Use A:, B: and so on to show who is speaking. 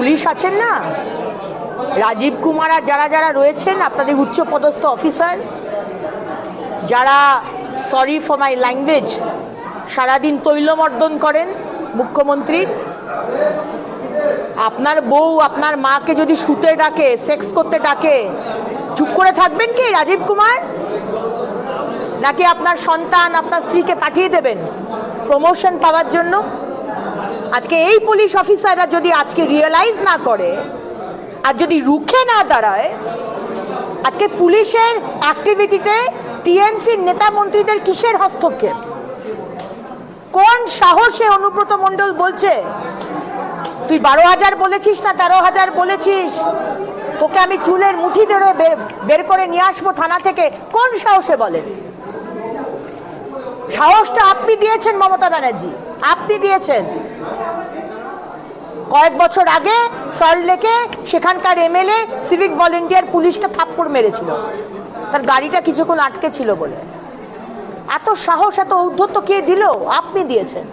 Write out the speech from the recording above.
A: Police আছেন না? রাজীব কুমার আর যারা যারা রয়েছেন, আপনাদের উচ্চপদস্থ অফিসার, যারা সরি ফর মাই ল্যাঙ্গুয়েজ সারাদিন তৈলমর্দন করেন মুখ্যমন্ত্রীর আপনার বউ, আপনার মাকে যদি শুতে ডাকে সেক্স করতে ডাকে, চুপ করে থাকবেন কি রাজীব কুমার? নাকি আপনার সন্তান আপনার স্ত্রীকে পাঠিয়ে দেবেন প্রমোশন পাওয়ার জন্য? আজকে এই পুলিশ অফিসাররা যদি আজকে রিয়েলাইজ না করে, আর যদি রুখে না দাঁড়ায়, আজকে পুলিশের অ্যাক্টিভিটিতে টিএমসির নেতা মন্ত্রীদের কিসের হস্তক্ষেপ? কোন সাহসে অনুব্রত মণ্ডল বলছে, তুই বারো হাজার বলেছিস না তেরো হাজার বলেছিস? তোকে আমি চুলের মুঠি ধরে বের করে নিয়ে আসব থানা থেকে। কোন সাহসে বলেন? সাহসটা আপনি দিয়েছেন মমতা ব্যানার্জি। আপনি দিয়েছেন। কয়েক বছর আগে সল্টলেকে সেখানকার এমএলএ সিভিক ভলেন্টিয়ার পুলিশকে থাপ্পড় মেরেছিল। তার গাড়িটা কিছুক্ষণ আটকে ছিল বলে। এত সাহস, এত ঔদ্ধত্য কে দিল? আপনি দিয়েছেন।